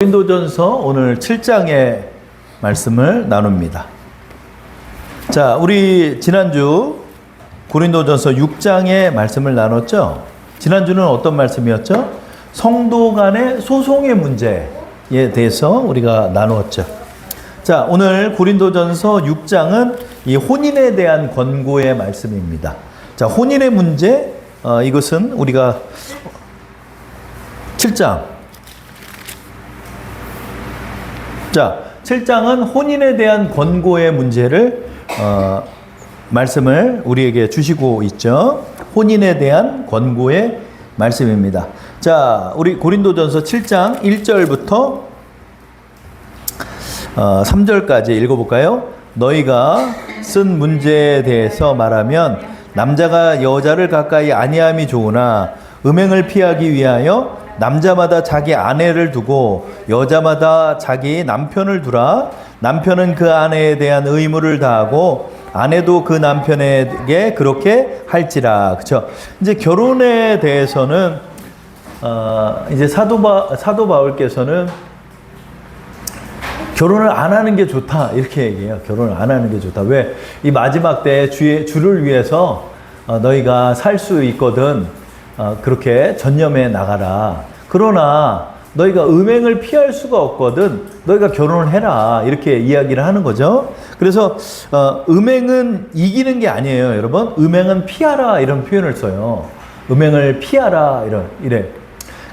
고린도전서 오늘 7장의 말씀을 나눕니다. 자, 우리 지난주 고린도전서 6장의 말씀을 나눴죠. 지난주는 어떤 말씀이었죠? 성도 간의 소송의 문제에 대해서 우리가 나누었죠. 자, 오늘 고린도전서 6장은 이 혼인에 대한 권고의 말씀입니다. 자, 혼인의 문제, 어, 이것은 우리가 7장 자, 7장은 혼인에 대한 권고의 문제를 어, 말씀을 우리에게 주시고 있죠. 혼인에 대한 권고의 말씀입니다. 자, 우리 고린도전서 7장 1절부터 어, 3절까지 읽어볼까요? 너희가 쓴 문제에 대해서 말하면 남자가 여자를 가까이 아니함이 좋으나 음행을 피하기 위하여 남자마다 자기 아내를 두고 여자마다 자기 남편을 두라. 남편은 그 아내에 대한 의무를 다하고 아내도 그 남편에게 그렇게 할지라. 그렇죠? 이제 결혼에 대해서는 어, 이제 사도 바 사도 바울께서는 결혼을 안 하는 게 좋다 이렇게 얘기해요. 결혼을 안 하는 게 좋다. 왜? 이 마지막 때 주의 주를 위해서 어, 너희가 살 수 있거든. 어, 그렇게 전념해 나가라. 그러나 너희가 음행을 피할 수가 없거든. 너희가 결혼을 해라. 이렇게 이야기를 하는 거죠. 그래서 어, 음행은 이기는 게 아니에요, 여러분. 음행은 피하라 이런 표현을 써요. 음행을 피하라 이런 이래.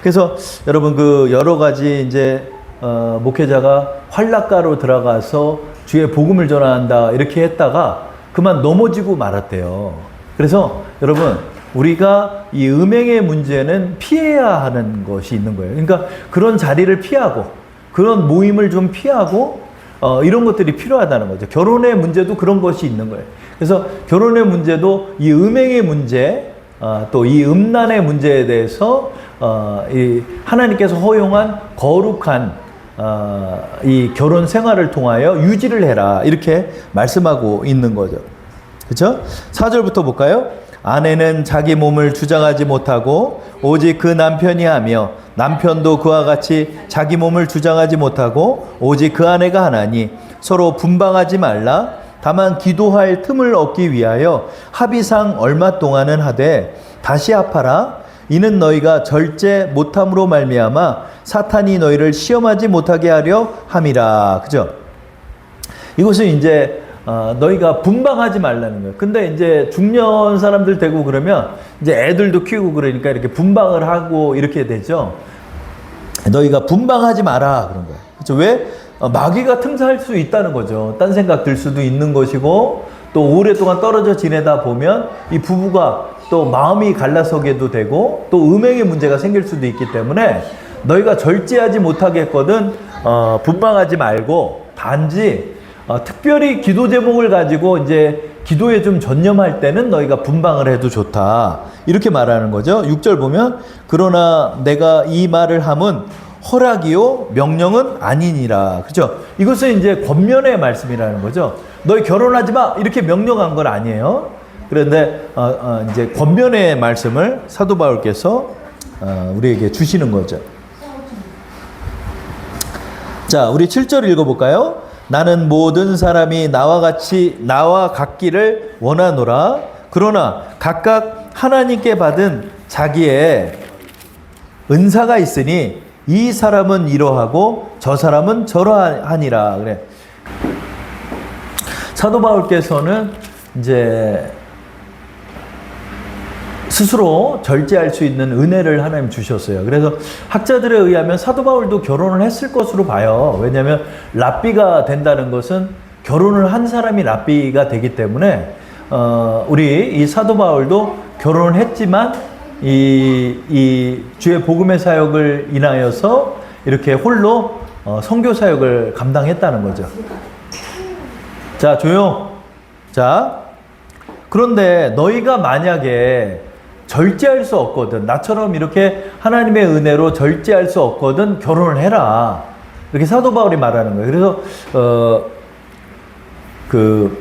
그래서 여러분 그 여러 가지 이제 어, 목회자가 활락가로 들어가서 주의 복음을 전한다 이렇게 했다가 그만 넘어지고 말았대요. 그래서 여러분 우리가 이 음행의 문제는 피해야 하는 것이 있는 거예요. 그러니까 그런 자리를 피하고 그런 모임을 좀 피하고 어, 이런 것들이 필요하다는 거죠. 결혼의 문제도 그런 것이 있는 거예요. 그래서 결혼의 문제도 이 음행의 문제, 어, 또이 음란의 문제에 대해서 어, 이 하나님께서 허용한 거룩한 어, 이 결혼 생활을 통하여 유지를 해라 이렇게 말씀하고 있는 거죠. 그렇죠? 4절부터 볼까요? 아내는 자기 몸을 주장하지 못하고 오직 그 남편이 하며 남편도 그와 같이 자기 몸을 주장하지 못하고 오직 그 아내가 하나니 서로 분방하지 말라. 다만 기도할 틈을 얻기 위하여 합의상 얼마 동안은 하되 다시 합하라. 이는 너희가 절제 못함으로 말미암아 사탄이 너희를 시험하지 못하게 하려 함이라. 그죠? 이것은 이제 어, 너희가 분방하지 말라는 거예요. 근데 이제 중년 사람들 되고 그러면 이제 애들도 키우고 그러니까 이렇게 분방을 하고 이렇게 되죠. 너희가 분방하지 마라 그런 거예요. 그렇죠? 왜? 어, 마귀가 틈살 수 있다는 거죠. 딴 생각 들 수도 있는 것이고 또 오랫동안 떨어져 지내다 보면 이 부부가 또 마음이 갈라서게도 되고 또 음행의 문제가 생길 수도 있기 때문에 너희가 절제하지 못하겠거든 어, 분방하지 말고 단지 어, 특별히 기도 제목을 가지고 이제 기도에 좀 전념할 때는 너희가 분방을 해도 좋다. 이렇게 말하는 거죠. 6절 보면 그러나 내가 이 말을 함은 허락이요 명령은 아니니라. 그죠? 이것은 이제 권면의 말씀이라는 거죠. 너희 결혼하지 마 이렇게 명령한 건 아니에요. 그런데 어, 어, 이제 권면의 말씀을 사도 바울께서 어, 우리에게 주시는 거죠. 자, 우리 7절 읽어볼까요? 나는 모든 사람이 나와 같이 나와 같기를 원하노라. 그러나 각각 하나님께 받은 자기의 은사가 있으니 이 사람은 이러하고 저 사람은 저러하니라. 그래. 사도 바울께서는 이제 스스로 절제할 수 있는 은혜를 하나님 주셨어요. 그래서 학자들에 의하면 사도 바울도 결혼을 했을 것으로 봐요. 왜냐하면 랍비가 된다는 것은 결혼을 한 사람이 랍비가 되기 때문에 어, 우리 이 사도 바울도 결혼을 했지만 이, 이 주의 복음의 사역을 인하여서 이렇게 홀로 어, 선교 사역을 감당했다는 거죠. 자, 조용. 자, 그런데 너희가 만약에 절제할 수 없거든. 나처럼 이렇게 하나님의 은혜로 절제할 수 없거든. 결혼을 해라. 이렇게 사도 바울이 말하는 거예요. 그래서 어, 그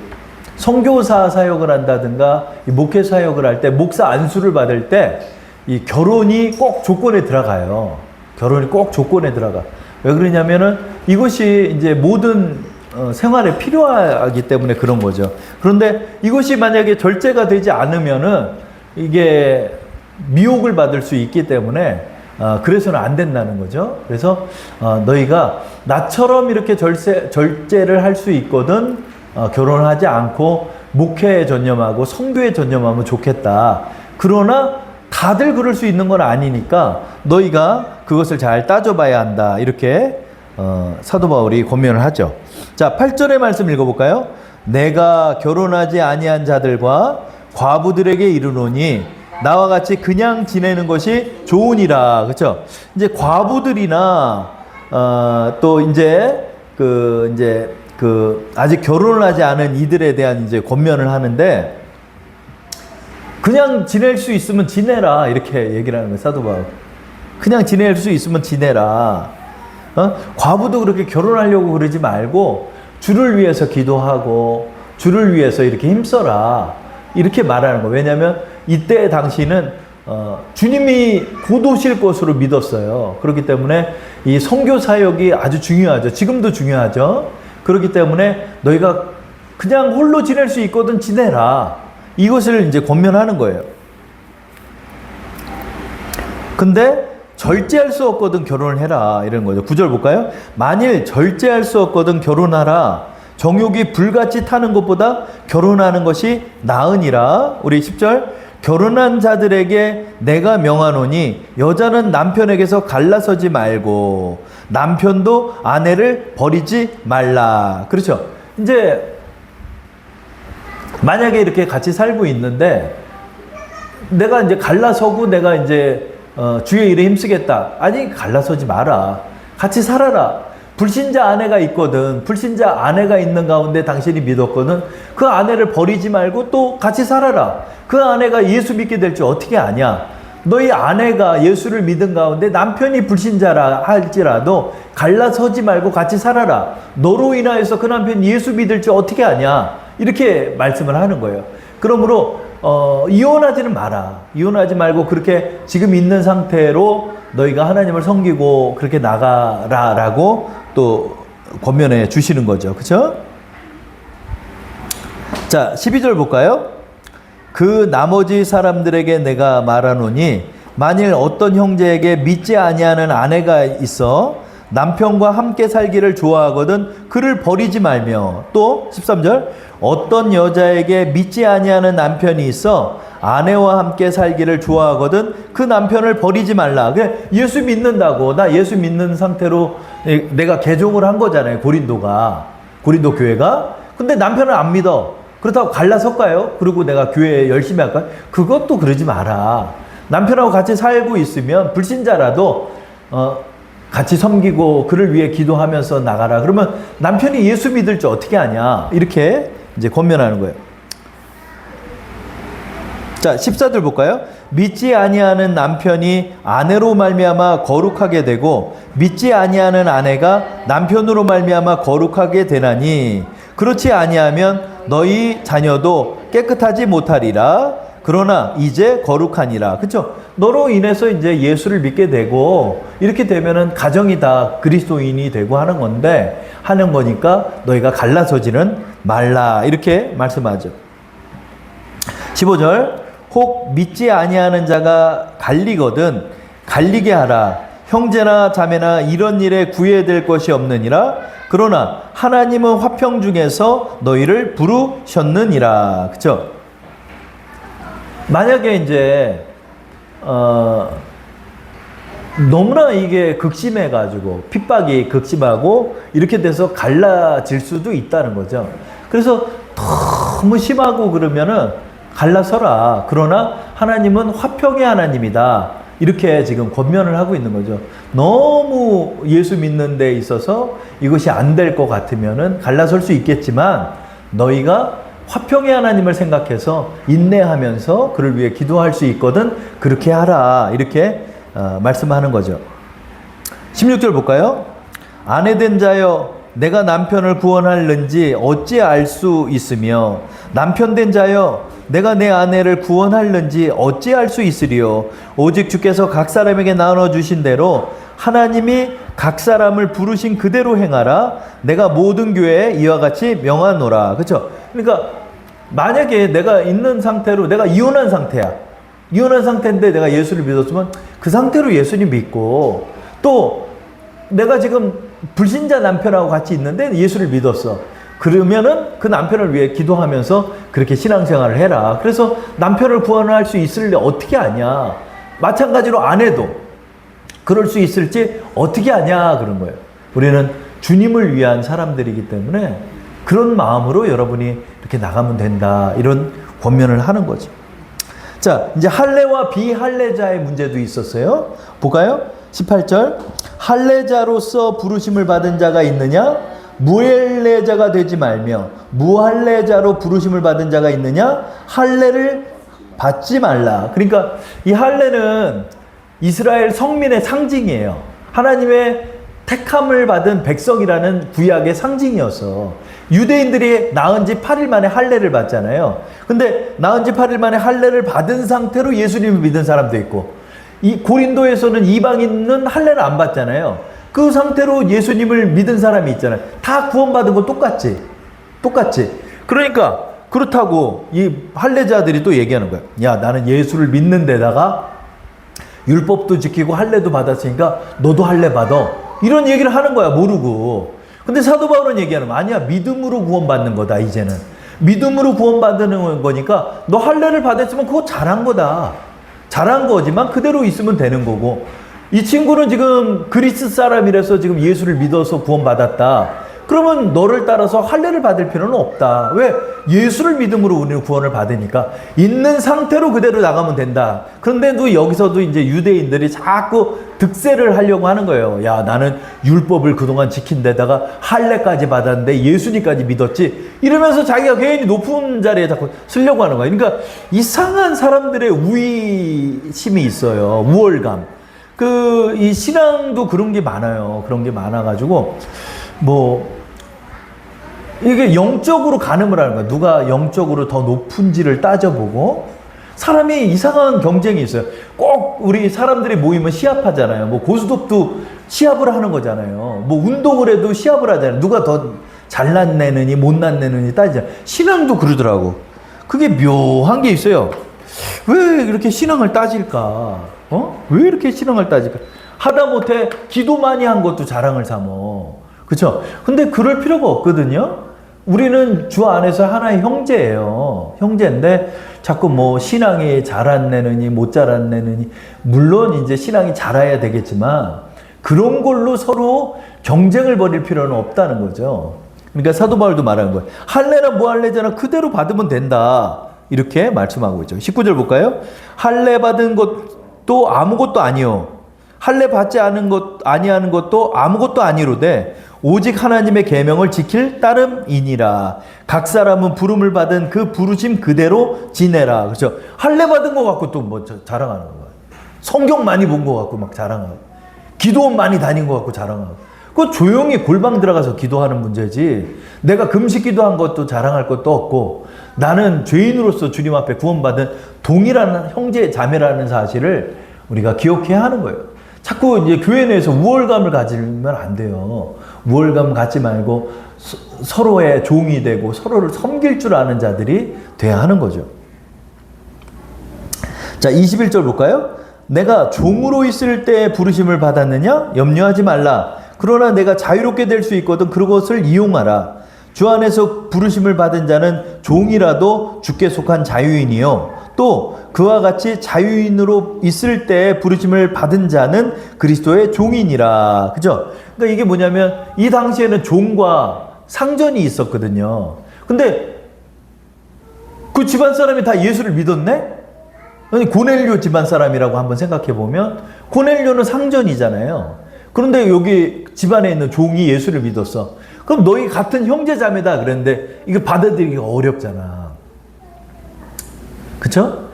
선교사 사역을 한다든가 이 목회 사역을 할 때 목사 안수를 받을 때 이 결혼이 꼭 조건에 들어가요. 결혼이 꼭 조건에 들어가. 왜 그러냐면은 이것이 이제 모든 어, 생활에 필요하기 때문에 그런 거죠. 그런데 이것이 만약에 절제가 되지 않으면은 이게 미혹을 받을 수 있기 때문에 어, 그래서는 안 된다는 거죠. 그래서 어, 너희가 나처럼 이렇게 절세, 절제를 할 수 있거든 어, 결혼하지 않고 목회에 전념하고 성교에 전념하면 좋겠다. 그러나 다들 그럴 수 있는 건 아니니까 너희가 그것을 잘 따져봐야 한다. 이렇게 어, 사도 바울이 권면을 하죠. 자, 8절의 말씀 읽어볼까요? 내가 결혼하지 아니한 자들과 과부들에게 이르노니 나와 같이 그냥 지내는 것이 좋으니라. 그렇죠? 이제 과부들이나 어, 또 이제 그 이제 그 아직 결혼을 하지 않은 이들에 대한 이제 권면을 하는데 그냥 지낼 수 있으면 지내라 이렇게 얘기를 하는 거예요 사도 바울. 그냥 지낼 수 있으면 지내라. 어? 과부도 그렇게 결혼하려고 그러지 말고 주를 위해서 기도하고 주를 위해서 이렇게 힘써라 이렇게 말하는 거예요. 왜냐하면 이때 당시는 어, 주님이 곧 오실 것으로 믿었어요. 그렇기 때문에 이 선교 사역이 아주 중요하죠. 지금도 중요하죠. 그렇기 때문에 너희가 그냥 홀로 지낼 수 있거든 지내라. 이것을 이제 권면하는 거예요. 근데 절제할 수 없거든 결혼을 해라 이런 거죠. 구절 볼까요? 만일 절제할 수 없거든 결혼하라. 정욕이 불같이 타는 것보다 결혼하는 것이 나으니라. 우리 10절 결혼한 자들에게 내가 명하노니 여자는 남편에게서 갈라서지 말고 남편도 아내를 버리지 말라. 그렇죠? 이제 만약에 이렇게 같이 살고 있는데 내가 이제 갈라서고 내가 이제 어, 주의 일에 힘쓰겠다. 아니 갈라서지 마라. 같이 살아라. 불신자 아내가 있거든. 불신자 아내가 있는 가운데 당신이 믿었거든. 그 아내를 버리지 말고 또 같이 살아라. 그 아내가 예수 믿게 될지 어떻게 아냐? 너희 아내가 예수를 믿은 가운데 남편이 불신자라 할지라도 갈라서지 말고 같이 살아라. 너로 인하여서 그 남편 예수 믿을지 어떻게 아냐? 이렇게 말씀을 하는 거예요. 그러므로 어, 이혼하지는 마라. 이혼하지 말고 그렇게 지금 있는 상태로 너희가 하나님을 섬기고 그렇게 나가라라고 또 권면해 주시는 거죠. 그렇죠? 자, 12절 볼까요? 그 나머지 사람들에게 내가 말하노니 만일 어떤 형제에게 믿지 아니하는 아내가 있어 남편과 함께 살기를 좋아하거든 그를 버리지 말며 또 13절 어떤 여자에게 믿지 아니하는 남편이 있어 아내와 함께 살기를 좋아하거든 그 남편을 버리지 말라. 그래 예수 믿는다고 나 예수 믿는 상태로 내가 개종을 한 거잖아요. 고린도가 고린도 교회가 근데 남편을 안 믿어. 그렇다고 갈라설까요? 그리고 내가 교회 열심히 할까요? 그것도 그러지 마라. 남편하고 같이 살고 있으면 불신자라도 어, 같이 섬기고 그를 위해 기도하면서 나가라. 그러면 남편이 예수 믿을 줄 어떻게 아냐? 이렇게 이제 권면하는 거예요. 자, 14절 볼까요? 믿지 아니하는 남편이 아내로 말미암아 거룩하게 되고 믿지 아니하는 아내가 남편으로 말미암아 거룩하게 되나니 그렇지 아니하면 너희 자녀도 깨끗하지 못하리라. 그러나 이제 거룩하니라. 그쵸? 너로 인해서 이제 예수를 믿게 되고 이렇게 되면은 가정이 다 그리스도인이 되고 하는 건데 하는 거니까 너희가 갈라서지는 말라. 이렇게 말씀하죠. 15절 혹 믿지 아니하는 자가 갈리거든 갈리게 하라. 형제나 자매나 이런 일에 구애될 것이 없느니라. 그러나 하나님은 화평 중에서 너희를 부르셨느니라. 그쵸? 만약에 이제, 어, 너무나 이게 극심해 가지고, 핍박이 극심하고, 이렇게 돼서 갈라질 수도 있다는 거죠. 그래서 너무 심하고 그러면은 갈라서라. 그러나 하나님은 화평의 하나님이다. 이렇게 지금 권면을 하고 있는 거죠. 너무 예수 믿는 데 있어서 이것이 안 될 것 같으면은 갈라설 수 있겠지만 너희가 화평의 하나님을 생각해서 인내하면서 그를 위해 기도할 수 있거든 그렇게 하라. 이렇게 어, 말씀하는 거죠. 16절 볼까요? 아내 된 자여 내가 남편을 구원할는지 어찌 알 수 있으며 남편 된 자여 내가 내 아내를 구원할는지 어찌 알수 있으리요 오직 주께서 각 사람에게 나눠 주신 대로 하나님이 각 사람을 부르신 그대로 행하라. 내가 모든 교회에 이와 같이 명하노라. 그렇죠? 그러니까 만약에 내가 있는 상태로 내가 이혼한 상태야. 이혼한 상태인데 내가 예수를 믿었으면 그 상태로 예수님 믿고 또 내가 지금 불신자 남편하고 같이 있는데 예수를 믿었어. 그러면은 그 남편을 위해 기도하면서 그렇게 신앙생활을 해라. 그래서 남편을 구원할 수 있을래 어떻게 아냐. 마찬가지로 아내도 그럴 수 있을지 어떻게 아냐 그런 거예요. 우리는 주님을 위한 사람들이기 때문에 그런 마음으로 여러분이 이렇게 나가면 된다. 이런 권면을 하는 거죠. 자, 이제 할례와 비할례자의 문제도 있었어요. 볼까요? 18절. 할례자로서 부르심을 받은 자가 있느냐? 무할례자가 되지 말며 무할례자로 부르심을 받은 자가 있느냐? 할례를 받지 말라. 그러니까 이 할례는 이스라엘 성민의 상징이에요. 하나님의 택함을 받은 백성이라는 구약의 상징이었어. 유대인들이 나은 지 8일 만에 할례를 받잖아요. 근데 나은 지 8일 만에 할례를 받은 상태로 예수님을 믿은 사람도 있고 이 고린도에서는 이방인은 할례를 안 받잖아요. 그 상태로 예수님을 믿은 사람이 있잖아요. 다 구원받은 거 똑같지. 똑같지. 그러니까 그렇다고 이 할례자들이 또 얘기하는 거야. 야, 나는 예수를 믿는 데다가 율법도 지키고 할례도 받았으니까 너도 할례 받아. 이런 얘기를 하는 거야, 모르고. 근데 사도 바울은 얘기하는 거 아니야. 믿음으로 구원받는 거다, 이제는. 믿음으로 구원받는 거니까 너 할례를 받았으면 그거 잘한 거다. 잘한 거지만 그대로 있으면 되는 거고. 이 친구는 지금 그리스 사람이라서 지금 예수를 믿어서 구원받았다. 그러면 너를 따라서 할례를 받을 필요는 없다. 왜? 예수를 믿음으로 우리는 구원을 받으니까 있는 상태로 그대로 나가면 된다. 그런데도 여기서도 이제 유대인들이 자꾸 득세를 하려고 하는 거예요. 야, 나는 율법을 그동안 지킨 데다가 할례까지 받았는데 예수님까지 믿었지. 이러면서 자기가 괜히 높은 자리에 자꾸 쓰려고 하는 거예요. 그러니까 이상한 사람들의 우위심이 있어요. 우월감. 그 이 신앙도 그런 게 많아요. 그런 게 많아가지고 뭐 이게 영적으로 가늠을 하는 거야. 누가 영적으로 더 높은지를 따져보고 사람이 이상한 경쟁이 있어요. 꼭 우리 사람들이 모이면 시합하잖아요. 뭐 고스톱도 시합을 하는 거잖아요. 뭐 운동을 해도 시합을 하잖아요. 누가 더 잘났내느니 못났내느니 따지잖아. 신앙도 그러더라고. 그게 묘한 게 있어요. 왜 이렇게 신앙을 따질까? 어? 왜 이렇게 신앙을 따질까? 하다 못해 기도 많이 한 것도 자랑을 삼어. 그쵸? 근데 그럴 필요가 없거든요. 우리는 주 안에서 하나의 형제예요. 형제인데 자꾸 뭐 신앙이 자랐내느니 못 자랐내느니 물론 이제 신앙이 자라야 되겠지만 그런 걸로 서로 경쟁을 벌일 필요는 없다는 거죠. 그러니까 사도 바울도 말하는 거예요. 할례나 무할례잖아 그대로 받으면 된다. 이렇게 말씀하고 있죠. 19절 볼까요? 할례 받은 것 도 아무것도 아니요. 할례 받지 않은 것 아니하는 것도 아무것도 아니로되 오직 하나님의 계명을 지킬 따름이니라. 각 사람은 부름을 받은 그 부르심 그대로 지내라. 그렇죠? 할례 받은 것 갖고 또 뭐 자랑하는 거야. 성경 많이 본 것 같고 막 자랑하고. 기도원 많이 다닌 것 같고 자랑하고. 그 조용히 골방 들어가서 기도하는 문제지. 내가 금식 기도한 것도 자랑할 것도 없고 나는 죄인으로서 주님 앞에 구원받은 동일한 형제 자매라는 사실을 우리가 기억해야 하는 거예요. 자꾸 이제 교회 내에서 우월감을 가지면 안 돼요. 우월감 갖지 말고 서, 서로의 종이 되고 서로를 섬길 줄 아는 자들이 돼야 하는 거죠. 자, 21절 볼까요? 내가 종으로 있을 때 부르심을 받았느냐? 염려하지 말라. 그러나 내가 자유롭게 될 수 있거든 그것을 이용하라. 주 안에서 부르심을 받은 자는 종이라도 주께 속한 자유인이요. 또 그와 같이 자유인으로 있을 때 부르심을 받은 자는 그리스도의 종이니라. 그죠? 그러니까 이게 뭐냐면 이 당시에는 종과 상전이 있었거든요. 근데 그 집안 사람이 다 예수를 믿었네? 아니 고넬료 집안 사람이라고 한번 생각해 보면 고넬료는 상전이잖아요. 그런데 여기 집안에 있는 종이 예수를 믿었어. 그럼 너희 같은 형제 자매다 그랬는데 이거 받아들이기가 어렵잖아. 그쵸?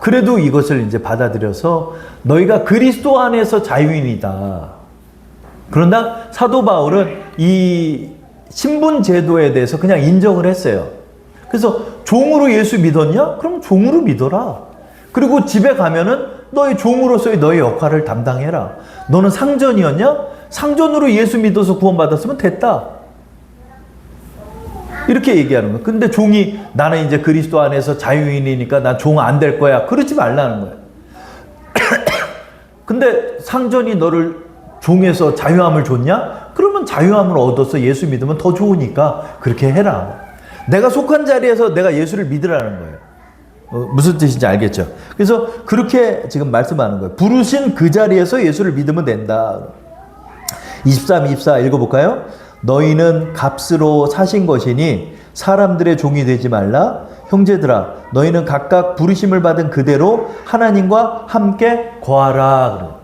그래도 이것을 이제 받아들여서 너희가 그리스도 안에서 자유인이다. 그런다 사도 바울은 이 신분 제도에 대해서 그냥 인정을 했어요. 그래서 종으로 예수 믿었냐? 그럼 종으로 믿어라. 그리고 집에 가면은 너희 종으로서의 너의 역할을 담당해라. 너는 상전이었냐? 상전으로 예수 믿어서 구원받았으면 됐다. 이렇게 얘기하는 거야. 근데 종이 나는 이제 그리스도 안에서 자유인이니까 난종안 될 거야. 그러지 말라는 거야. 근데 상전이 너를 종에서 자유함을 줬냐? 그러면 자유함을 얻어서 예수 믿으면 더 좋으니까 그렇게 해라. 내가 속한 자리에서 내가 예수를 믿으라는 거예요. 어, 무슨 뜻인지 알겠죠? 그래서 그렇게 지금 말씀하는 거예요. 부르신 그 자리에서 예수를 믿으면 된다. 23, 24 읽어볼까요? 너희는 값으로 사신 것이니 사람들의 종이 되지 말라. 형제들아, 너희는 각각 부르심을 받은 그대로 하나님과 함께 거하라.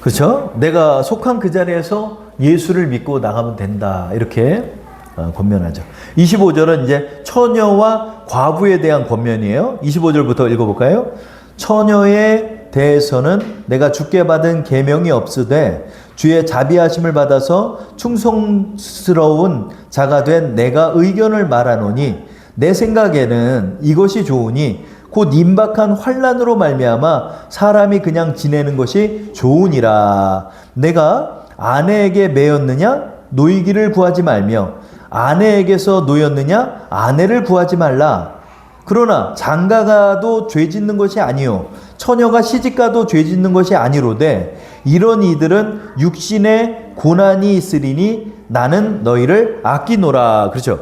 그렇죠? 내가 속한 그 자리에서 예수를 믿고 나가면 된다. 이렇게 어, 권면하죠. 25절은 이제 처녀와 과부에 대한 권면이에요. 25절부터 읽어볼까요? 처녀에 대해서는 내가 주께 받은 계명이 없으되 주의 자비하심을 받아서 충성스러운 자가 된 내가 의견을 말하노니 내 생각에는 이것이 좋으니 곧 임박한 환란으로 말미암아 사람이 그냥 지내는 것이 좋으니라. 내가 아내에게 매였느냐 노이기를 구하지 말며 아내에게서 노였느냐 아내를 구하지 말라. 그러나 장가가도 죄 짓는 것이 아니요 처녀가 시집가도 죄 짓는 것이 아니로되 이런 이들은 육신의 고난이 있으리니 나는 너희를 아끼노라. 그렇죠?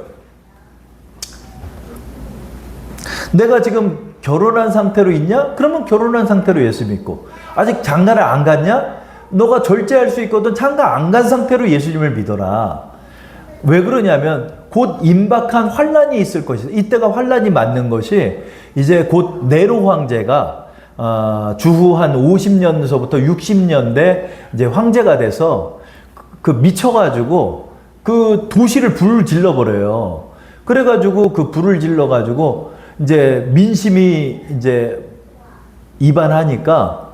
내가 지금 결혼한 상태로 있냐? 그러면 결혼한 상태로 예수 믿고 아직 장가를 안 갔냐? 너가 절제할 수 있거든 장가 안 간 상태로 예수님을 믿어라. 왜 그러냐면 곧 임박한 환란이 있을 것이다. 이때가 환란이 맞는 것이 이제 곧 네로 황제가 어, 주후 한 50년서부터 60년대 이제 황제가 돼서 그 미쳐가지고 그 도시를 불을 질러 버려요. 그래가지고 그 불을 질러 가지고 이제 민심이 이제 이반하니까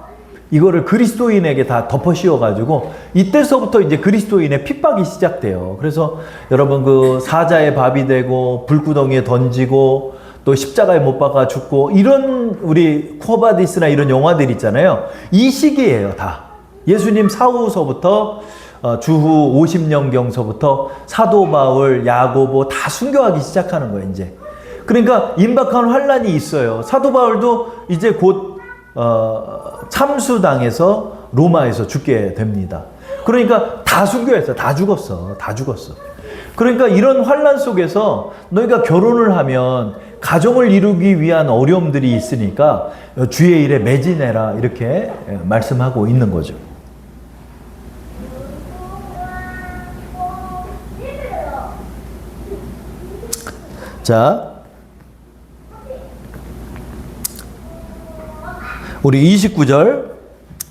이거를 그리스도인에게 다 덮어 씌워 가지고 이때서부터 이제 그리스도인의 핍박이 시작돼요. 그래서 여러분 그 사자의 밥이 되고 불구덩이에 던지고 또 십자가에 못 박아 죽고 이런 우리 코바디스나 이런 영화들 있잖아요. 이 시기예요, 다. 예수님 사후서부터 어, 주후 50년경서부터 사도 바울, 야고보 다 순교하기 시작하는 거예요, 이제. 그러니까 임박한 환란이 있어요. 사도 바울도 이제 곧 어, 참수당해서 로마에서 죽게 됩니다. 그러니까 다 순교했어. 다 죽었어. 다 죽었어. 그러니까 이런 환란 속에서 너희가 결혼을 하면 가정을 이루기 위한 어려움들이 있으니까 주의 일에 매진해라 이렇게 말씀하고 있는 거죠. 자, 우리 29절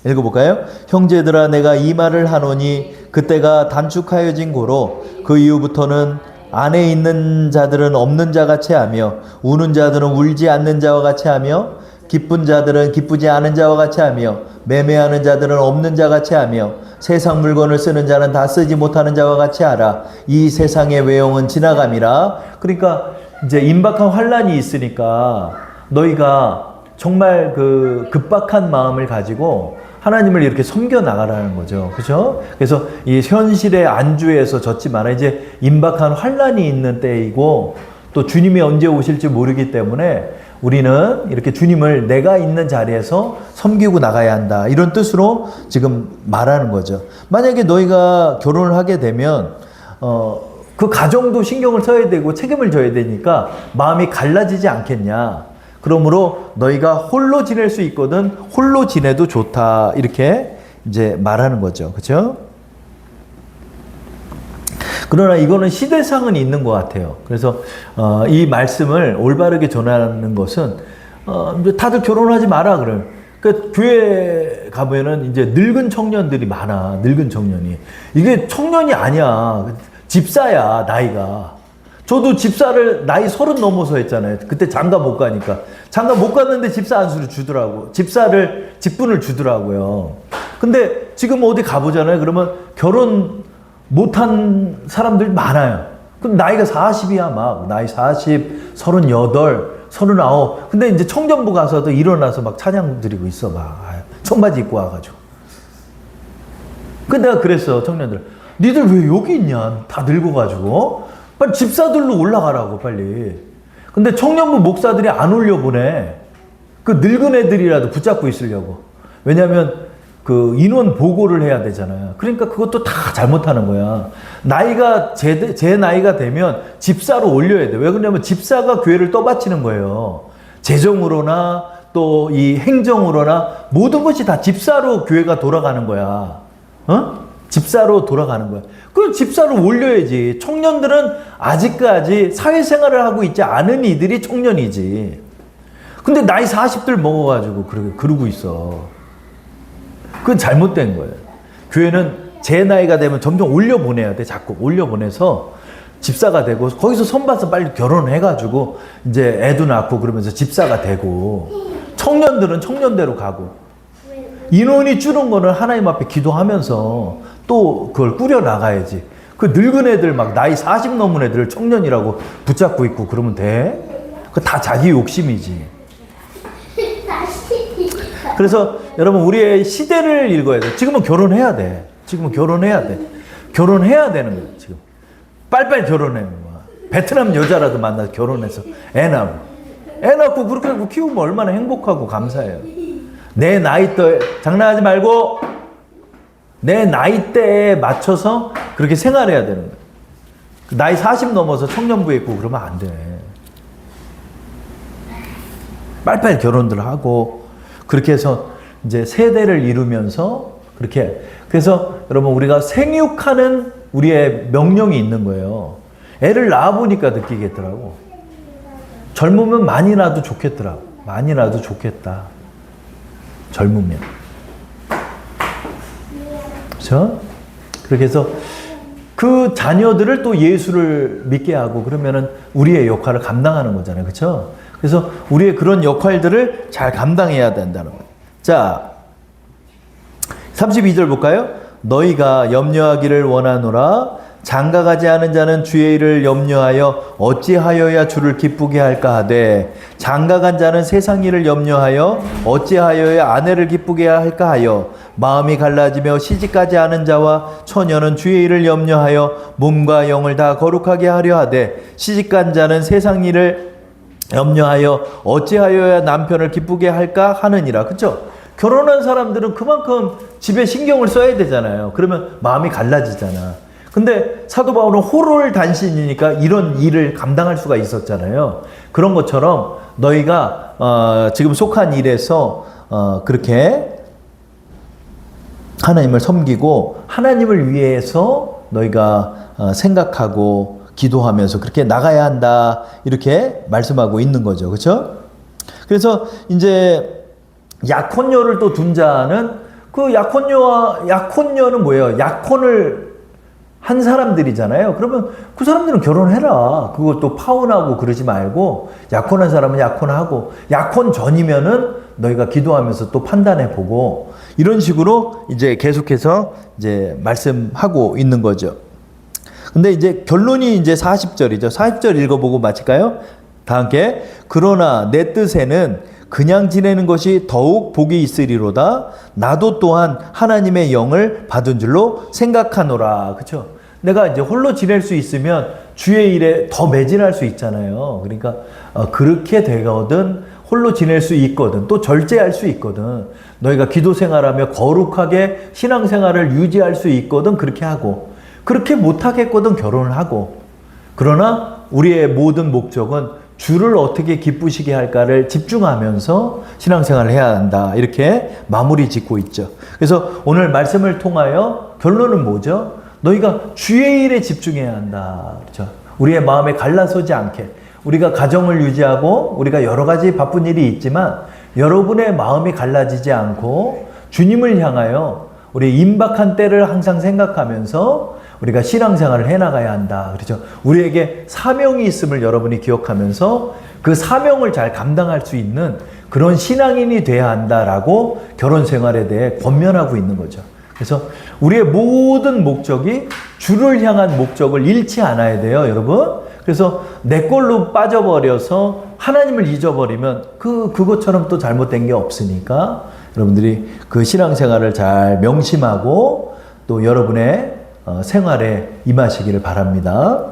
읽어볼까요? 형제들아 내가 이 말을 하노니 그때가 단축하여진 고로 그 이후부터는 안에 있는 자들은 없는 자 같이 하며 우는 자들은 울지 않는 자와 같이 하며 기쁜 자들은 기쁘지 않은 자와 같이 하며 매매하는 자들은 없는 자 같이 하며 세상 물건을 쓰는 자는 다 쓰지 못하는 자와 같이 하라 이 세상의 외형은 지나감이라 그러니까 이제 임박한 환란이 있으니까 너희가 정말 그 급박한 마음을 가지고 하나님을 이렇게 섬겨 나가라는 거죠. 그죠? 그래서 이 현실의 안주에서 젖지 마라. 이제 임박한 환란이 있는 때이고 또 주님이 언제 오실지 모르기 때문에 우리는 이렇게 주님을 내가 있는 자리에서 섬기고 나가야 한다. 이런 뜻으로 지금 말하는 거죠. 만약에 너희가 결혼을 하게 되면 어, 그 가정도 신경을 써야 되고 책임을 져야 되니까 마음이 갈라지지 않겠냐. 그러므로 너희가 홀로 지낼 수 있거든 홀로 지내도 좋다 이렇게 이제 말하는 거죠. 그렇죠? 그러나 이거는 시대상은 있는 것 같아요. 그래서 어, 이 말씀을 올바르게 전하는 것은 어, 다들 결혼하지 마라 그래. 그 교회 가면은 이제 늙은 청년들이 많아. 늙은 청년이 이게 청년이 아니야. 집사야 나이가. 저도 집사를 나이 서른 넘어서 했잖아요. 그때 장가 못 가니까. 장가 못 갔는데 집사 안수를 주더라고. 집사를, 직분을 주더라고요. 근데 지금 어디 가보잖아요. 그러면 결혼 못한 사람들 많아요. 그럼 나이가 40이야, 막. 나이 40, 38, 서른아홉. 근데 이제 청년부 가서도 일어나서 막 찬양 드리고 있어, 막. 청바지 입고 와가지고. 근데 내가 그랬어, 청년들. 니들 왜 여기 있냐? 다 늙어가지고. 빨리 집사들로 올라가라고, 빨리. 근데 청년부 목사들이 안 올려보내. 그 늙은 애들이라도 붙잡고 있으려고. 왜냐면 그 인원 보고를 해야 되잖아요. 그러니까 그것도 다 잘못하는 거야. 나이가 제, 제 나이가 되면 집사로 올려야 돼. 왜 그러냐면 집사가 교회를 떠받치는 거예요. 재정으로나 또 이 행정으로나 모든 것이 다 집사로 교회가 돌아가는 거야. 어? 집사로 돌아가는 거야. 그럼 집사로 올려야지. 청년들은 아직까지 사회생활을 하고 있지 않은 이들이 청년이지. 근데 나이 40들 먹어가지고 그러고, 그러고 있어. 그건 잘못된 거예요. 교회는 제 나이가 되면 점점 올려보내야 돼. 자꾸 올려보내서 집사가 되고 거기서 선봐서 빨리 결혼해가지고 이제 애도 낳고 그러면서 집사가 되고 청년들은 청년대로 가고 인원이 줄은 거는 하나님 앞에 기도하면서 또 그걸 꾸려 나가야지. 그 늙은 애들 막 나이 40 넘은 애들 청년이라고 붙잡고 있고 그러면 돼? 그 다 자기 욕심이지. 그래서 여러분 우리의 시대를 읽어야 돼. 지금은 결혼해야 돼. 지금은 결혼해야 돼. 결혼해야 되는 거예요. 지금 빨빨 결혼해. 뭐. 베트남 여자라도 만나서 결혼해서 애 낳고 애 낳고 그렇게 하고 키우면 얼마나 행복하고 감사해요. 내 나이 때 장난하지 말고 내 나이대에 맞춰서 그렇게 생활해야 되는 거예요. 나이 40 넘어서 청년부에 있고 그러면 안 돼. 빨빨 결혼들 하고 그렇게 해서 이제 세대를 이루면서 그렇게 그래서 여러분 우리가 생육하는 우리의 명령이 있는 거예요. 애를 낳아 보니까 느끼겠더라고. 젊으면 많이 낳아도 좋겠더라. 많이 낳아도 좋겠다. 젊으면. 그렇죠? 그렇게 해서 그 자녀들을 또 예수를 믿게 하고 그러면은 우리의 역할을 감당하는 거잖아요. 그렇죠? 그래서 우리의 그런 역할들을 잘 감당해야 된다는 거예요. 자, 32절 볼까요? 너희가 염려하기를 원하노라 장가가지 않은 자는 주의 일을 염려하여 어찌하여야 주를 기쁘게 할까 하되 장가간 자는 세상 일을 염려하여 어찌하여야 아내를 기쁘게 할까 하여 마음이 갈라지며 시집가지 않은 자와 처녀는 주의 일을 염려하여 몸과 영을 다 거룩하게 하려 하되 시집간 자는 세상 일을 염려하여 어찌하여야 남편을 기쁘게 할까 하느니라. 그쵸? 결혼한 사람들은 그만큼 집에 신경을 써야 되잖아요. 그러면 마음이 갈라지잖아. 근데 사도 바울은 호를 단신이니까 이런 일을 감당할 수가 있었잖아요. 그런 것처럼 너희가 어, 지금 속한 일에서 어, 그렇게 하나님을 섬기고 하나님을 위해서 너희가 어, 생각하고 기도하면서 그렇게 나가야 한다 이렇게 말씀하고 있는 거죠, 그렇죠? 그래서 이제 약혼녀를 또 둔 자는 그 약혼녀와 약혼녀는 뭐예요? 약혼을 한 사람들이잖아요. 그러면 그 사람들은 결혼해라. 그것도 파혼하고 그러지 말고 약혼한 사람은 약혼하고 약혼 전이면은 너희가 기도하면서 또 판단해 보고 이런 식으로 이제 계속해서 이제 말씀하고 있는 거죠. 근데 이제 결론이 이제 40절이죠. 40절 읽어보고 마칠까요? 다 함께. 그러나 내 뜻에는 그냥 지내는 것이 더욱 복이 있으리로다. 나도 또한 하나님의 영을 받은 줄로 생각하노라. 그쵸? 내가 이제 홀로 지낼 수 있으면 주의 일에 더 매진할 수 있잖아요. 그러니까 어, 그렇게 되거든 홀로 지낼 수 있거든 또 절제할 수 있거든 너희가 기도 생활하며 거룩하게 신앙 생활을 유지할 수 있거든 그렇게 하고 그렇게 못하겠거든 결혼을 하고 그러나 우리의 모든 목적은 주를 어떻게 기쁘시게 할까를 집중하면서 신앙생활을 해야 한다. 이렇게 마무리 짓고 있죠. 그래서 오늘 말씀을 통하여 결론은 뭐죠? 너희가 주의 일에 집중해야 한다. 그렇죠? 우리의 마음에 갈라서지 않게 우리가 가정을 유지하고 우리가 여러 가지 바쁜 일이 있지만 여러분의 마음이 갈라지지 않고 주님을 향하여 우리 임박한 때를 항상 생각하면서 우리가 신앙생활을 해나가야 한다. 그렇죠? 우리에게 사명이 있음을 여러분이 기억하면서 그 사명을 잘 감당할 수 있는 그런 신앙인이 돼야 한다라고 결혼 생활에 대해 권면하고 있는 거죠. 그래서 우리의 모든 목적이 주를 향한 목적을 잃지 않아야 돼요, 여러분. 그래서 내 걸로 빠져버려서 하나님을 잊어버리면 그, 그것처럼 또 잘못된 게 없으니까 여러분들이 그 신앙생활을 잘 명심하고 또 여러분의 어, 생활에 임하시기를 바랍니다.